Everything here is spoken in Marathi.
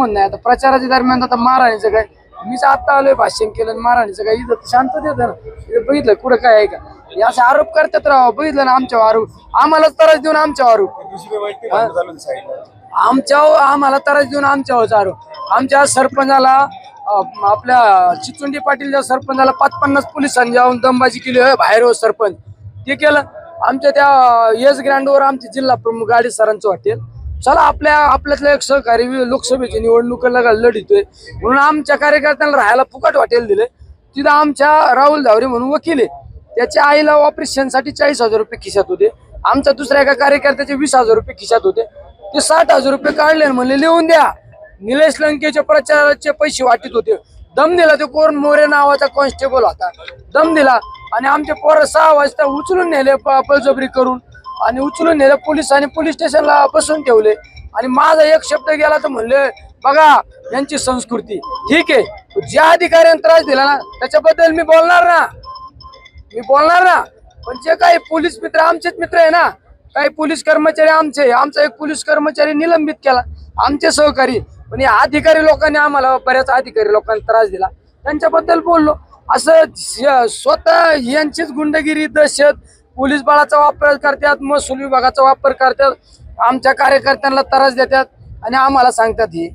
संबंध नाही आता प्रचाराच्या दरम्यान आता महाराणीचं काय? मीच आता आलोय भाषण केलं महाराणीचं काय इथं शांततेत आहे ना. इथं बघितलं कुठं काय आहे का? हे असे आरोप करतात राव. बघितलं ना आमच्यावर आरोप आम्हालाच त्रास देऊन आमच्यावर आरोप आमच्यावर आम्हाला त्रास देऊन आमच्यावर आरोप आमच्या सरपंचाला अं, आपल्या चिचुंडी पाटीलच्या सरपंचाला पाच पन्नास पोलिसांनी जाऊन दमबाजी केली होय बाहेर हो सरपंच. ते केलं. आमच्या त्या येस ग्रँडवर आमचे जिल्हा प्रमुख गाडी सरांचं हॉटेल. चला आपल्या आपल्यातल्या एक सहकारी लोकसभेच्या लोकसभेची निवडणुकीला लढितोय म्हणून आमच्या कार्यकर्त्यांना राहायला फुकट हॉटेल दिले तिथं आमच्या राहुल धावरे म्हणून वकील आहे. त्याच्या आईला ऑपरेशनसाठी चाळीस हजार रुपये खिशात होते. आमच्या दुसऱ्या एका कार्यकर्त्याचे वीस हजार रुपये खिशात होते. ते साठ हजार रुपये काढले म्हणले लिहून द्या. निलेश लंकेच्या प्रचाराचे पैसे वाटीत होते. दम दिला तो कोण? मोरे नावाचा कॉन्स्टेबल होता. दम दिला आणि आमचे पोरं सहा वाजता उचलून नेले प- करून. आणि उचलून नेलं पोलिसांनी पोलीस स्टेशनला बसून ठेवले. आणि माझा एक शब्द गेला तर म्हणले बघा यांची संस्कृती ठीक आहे ज्या अधिकाऱ्यांनी त्रास दिला ना त्याच्याबद्दल मी बोलणार ना. मी बोलणार ना. पण जे काही पोलीस मित्र आमचेच मित्र आहे ना काही पोलीस कर्मचारी आमचे आमचा एक पोलीस कर्मचारी निलंबित केला आमचे सहकारी. पण या अधिकारी लोकांनी आम्हाला बऱ्याच अधिकारी लोकांनी त्रास दिला. त्यांच्याबद्दल बोललो. असं स्वतः यांचीच गुंडगिरी दहशत पोलीस बळाचा वापर करतात महसूल विभागाचा वापर करतात आमच्या कार्यकर्त्यांना त्रास देतात आणि आम्हाला सांगतात हे.